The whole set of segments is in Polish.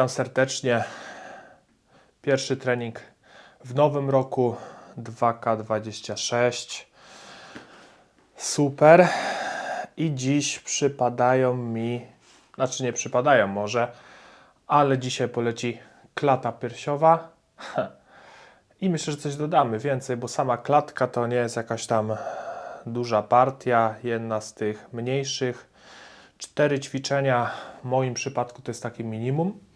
Witam serdecznie. Pierwszy trening w nowym roku 2K26. Super. I dziś przypadają mi, znaczy nie przypadają może, ale dzisiaj poleci klata piersiowa. I myślę, że coś dodamy więcej, bo sama klatka to nie jest jakaś tam duża partia, jedna z tych mniejszych. Cztery ćwiczenia w moim przypadku to jest takie minimum.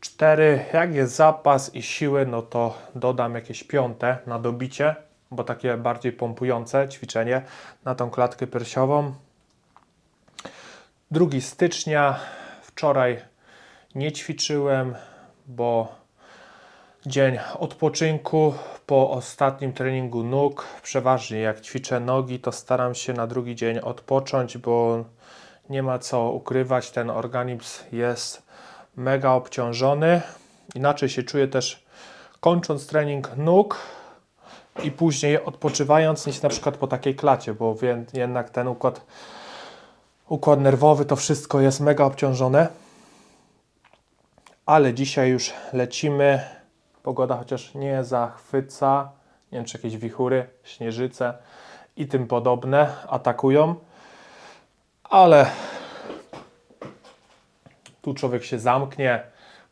Cztery, jak jest zapas i siły, no to dodam jakieś piąte na dobicie, bo takie bardziej pompujące ćwiczenie na tą klatkę piersiową. 2 stycznia, wczoraj nie ćwiczyłem, bo dzień odpoczynku po ostatnim treningu nóg. Przeważnie jak ćwiczę nogi, to staram się na drugi dzień odpocząć, bo nie ma co ukrywać, ten organizm jest mega obciążony. Inaczej się czuję też kończąc trening nóg i później odpoczywając niż na przykład po takiej klacie, bo jednak ten układ, układ nerwowy to wszystko jest mega obciążone. Ale dzisiaj już lecimy. Pogoda chociaż nie zachwyca. Nie wiem, czy jakieś wichury, śnieżyce i tym podobne atakują. Ale tu człowiek się zamknie,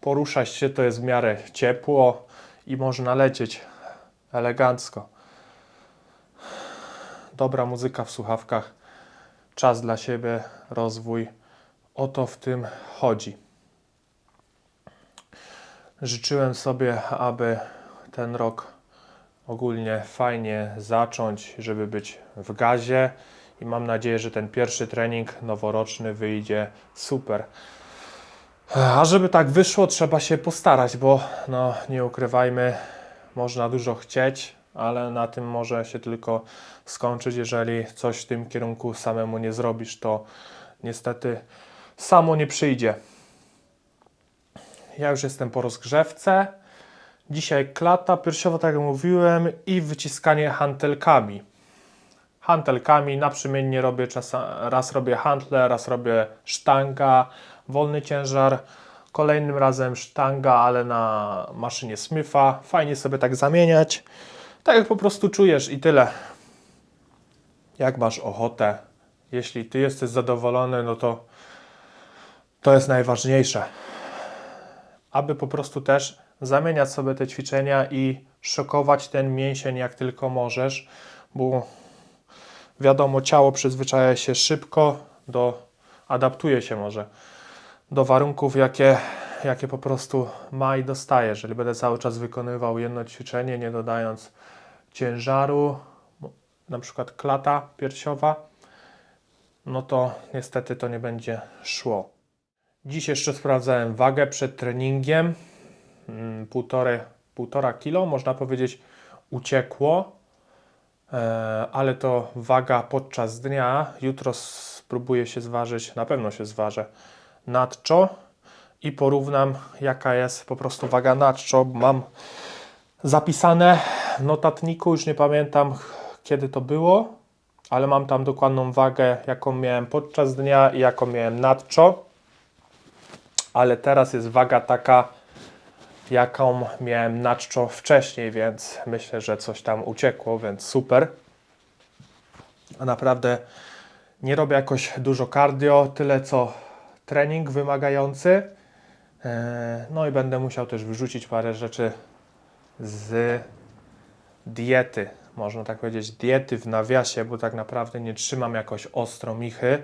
porusza się, to jest w miarę ciepło i można lecieć elegancko. Dobra muzyka w słuchawkach, czas dla siebie, rozwój. O to w tym chodzi. Życzyłem sobie, aby ten rok ogólnie fajnie zacząć, żeby być w gazie i mam nadzieję, że ten pierwszy trening noworoczny wyjdzie super. A żeby tak wyszło, trzeba się postarać, bo no, nie ukrywajmy, można dużo chcieć, ale na tym może się tylko skończyć, jeżeli coś w tym kierunku samemu nie zrobisz, to niestety samo nie przyjdzie. Ja już jestem po rozgrzewce. Dzisiaj klata piersiowa, tak jak mówiłem, i wyciskanie hantelkami. Hantelkami naprzemiennie robię raz robię hantle, raz robię sztanga, wolny ciężar, kolejnym razem sztanga, ale na maszynie Smitha. Fajnie sobie tak zamieniać. Tak jak po prostu czujesz i tyle. Jak masz ochotę. Jeśli ty jesteś zadowolony, no to to jest najważniejsze. Aby po prostu też zamieniać sobie te ćwiczenia i szokować ten mięsień jak tylko możesz, bo wiadomo, ciało przyzwyczaja się szybko do, adaptuje się może do warunków, jakie, jakie po prostu ma i dostaje. Jeżeli będę cały czas wykonywał jedno ćwiczenie, nie dodając ciężaru, na przykład klata piersiowa, no to niestety to nie będzie szło. Dziś jeszcze sprawdzałem wagę przed treningiem. Mm, Półtorej, półtora kilo, można powiedzieć, uciekło, e, ale to waga podczas dnia. Jutro spróbuję się zważyć, na pewno się zważę nadczo i porównam jaka jest po prostu waga nadczo. Mam zapisane w notatniku, już nie pamiętam kiedy to było, ale mam tam dokładną wagę jaką miałem podczas dnia i jaką miałem nadczo. Ale teraz jest waga taka jaką miałem nadczo wcześniej, więc myślę, że coś tam uciekło, więc super. A naprawdę nie robię jakoś dużo cardio, tyle co trening wymagający. E, no i będę musiał też wyrzucić parę rzeczy z diety, można tak powiedzieć, diety w nawiasie, bo tak naprawdę nie trzymam jakoś ostro michy.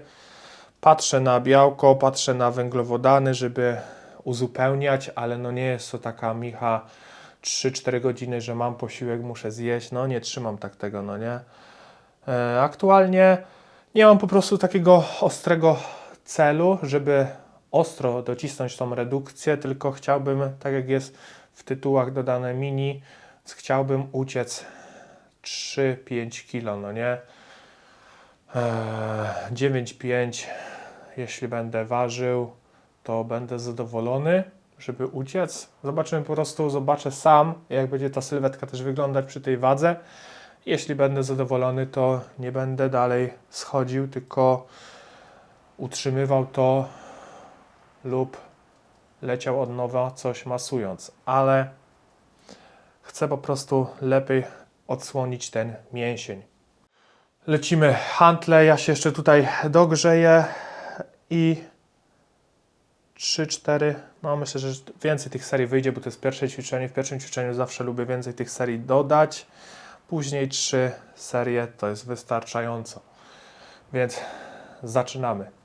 Patrzę na białko, patrzę na węglowodany, żeby uzupełniać, ale no nie jest to taka micha 3-4 godziny, że mam posiłek, muszę zjeść. No nie trzymam tak tego, no nie. E, aktualnie nie mam po prostu takiego ostrego celu, żeby ostro docisnąć tą redukcję, tylko chciałbym, tak jak jest w tytułach dodane mini, chciałbym uciec 3-5 kg, no nie? Eee, 9-5, jeśli będę ważył, to będę zadowolony, żeby uciec. Zobaczymy po prostu, zobaczę sam, jak będzie ta sylwetka też wyglądać przy tej wadze. Jeśli będę zadowolony, to nie będę dalej schodził, tylko utrzymywał to lub leciał od nowa, coś masując, ale chcę po prostu lepiej odsłonić ten mięsień. Lecimy hantle, ja się jeszcze tutaj dogrzeję i 3-4, no myślę, że więcej tych serii wyjdzie, bo to jest pierwsze ćwiczenie. W pierwszym ćwiczeniu zawsze lubię więcej tych serii dodać. Później trzy serie to jest wystarczająco. Więc zaczynamy.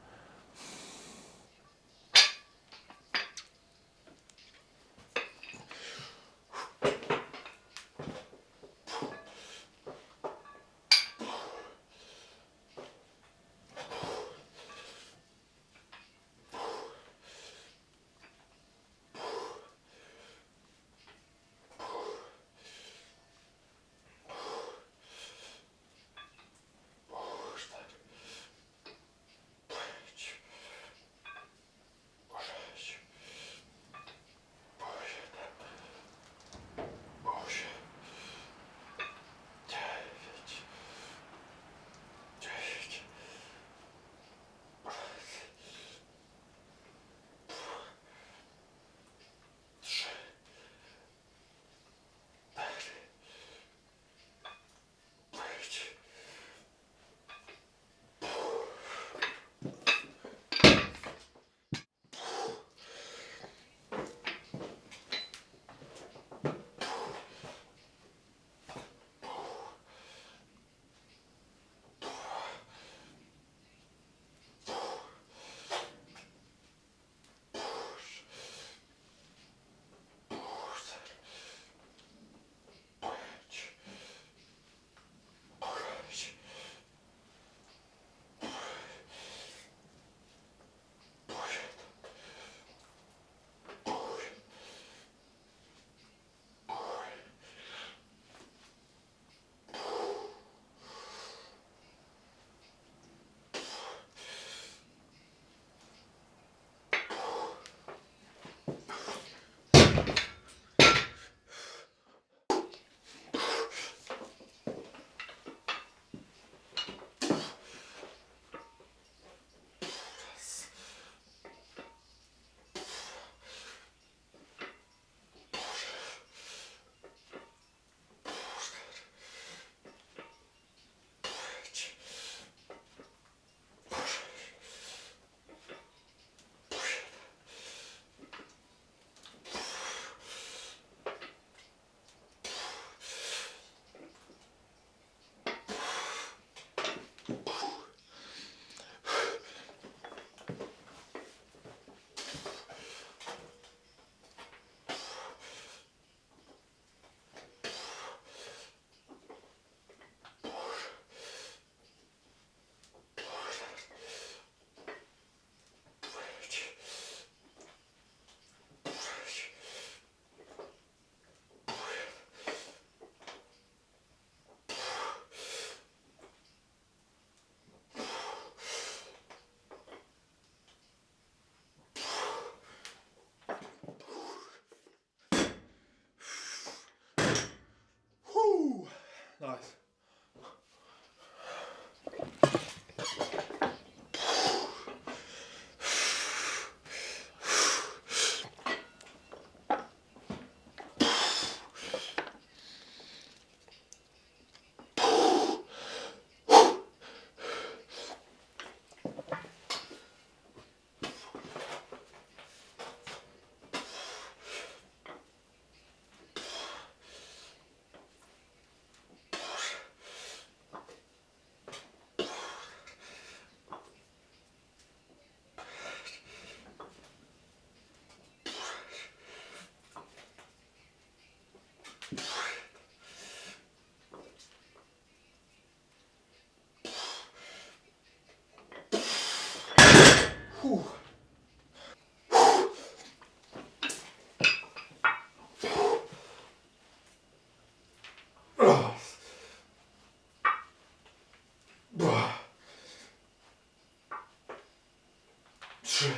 Trzy.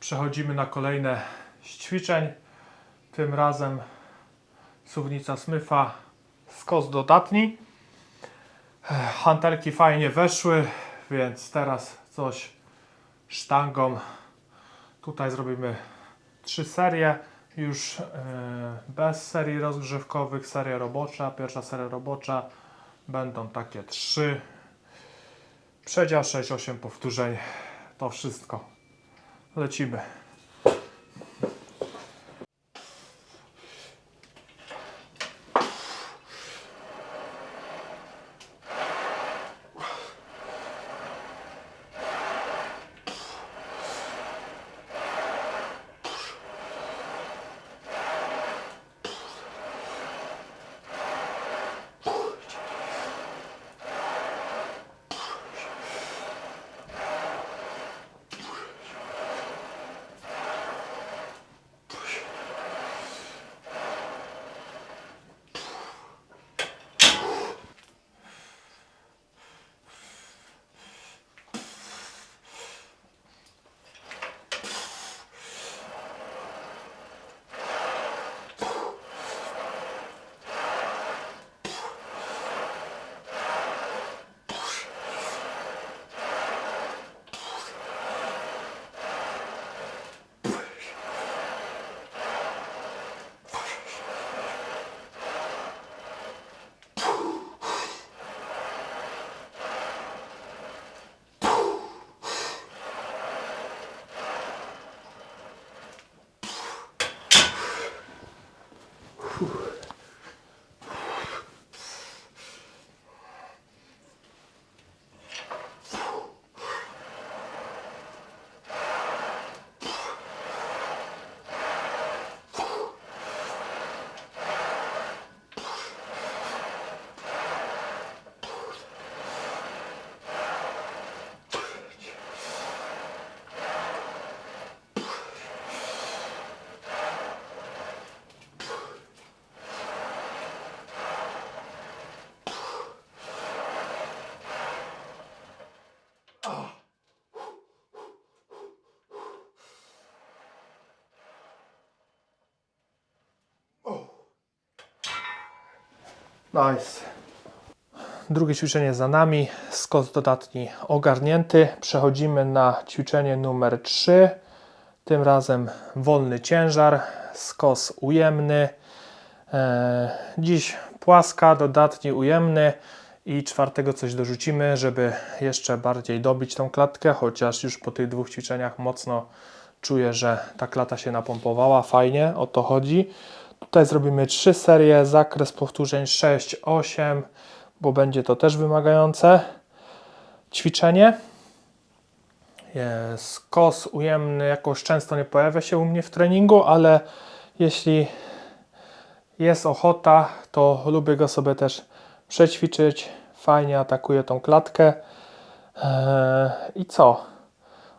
Przechodzimy na kolejne z ćwiczeń. Tym razem suwnica Smitha skos dodatni. Hantelki fajnie weszły, więc teraz coś sztangą. Tutaj zrobimy trzy serie, już e, bez serii rozgrzewkowych, seria robocza, pierwsza seria robocza. Będą takie trzy. Przedział 6-8 powtórzeń. To wszystko. Lecimy. Nice. Drugie ćwiczenie za nami. Skos dodatni ogarnięty. Przechodzimy na ćwiczenie numer 3. Tym razem wolny ciężar. Skos ujemny. Eee, dziś płaska, dodatni ujemny. I czwartego coś dorzucimy, żeby jeszcze bardziej dobić tą klatkę, chociaż już po tych dwóch ćwiczeniach mocno czuję, że ta klata się napompowała. Fajnie, o to chodzi. Tutaj zrobimy trzy serie, zakres powtórzeń 6-8, bo będzie to też wymagające ćwiczenie. Jest kos ujemny, jakoś często nie pojawia się u mnie w treningu, ale jeśli jest ochota, to lubię go sobie też przećwiczyć. Fajnie atakuje tą klatkę. Eee, I co?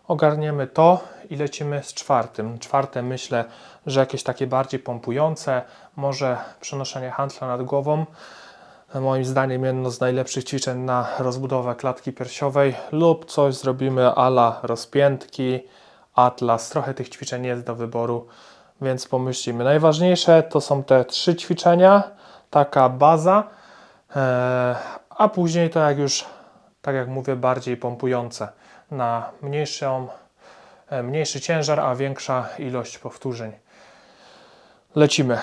Ogarniemy to i lecimy z czwartym. Czwarte myślę, że jakieś takie bardziej pompujące, może przenoszenie handla nad głową. Moim zdaniem jedno z najlepszych ćwiczeń na rozbudowę klatki piersiowej lub coś zrobimy ala rozpiętki, atlas. Trochę tych ćwiczeń jest do wyboru, więc pomyślimy. Najważniejsze to są te trzy ćwiczenia, taka baza, e, a później to jak już, tak jak mówię, bardziej pompujące na mniejszą, mniejszy ciężar, a większa ilość powtórzeń. Lecimy.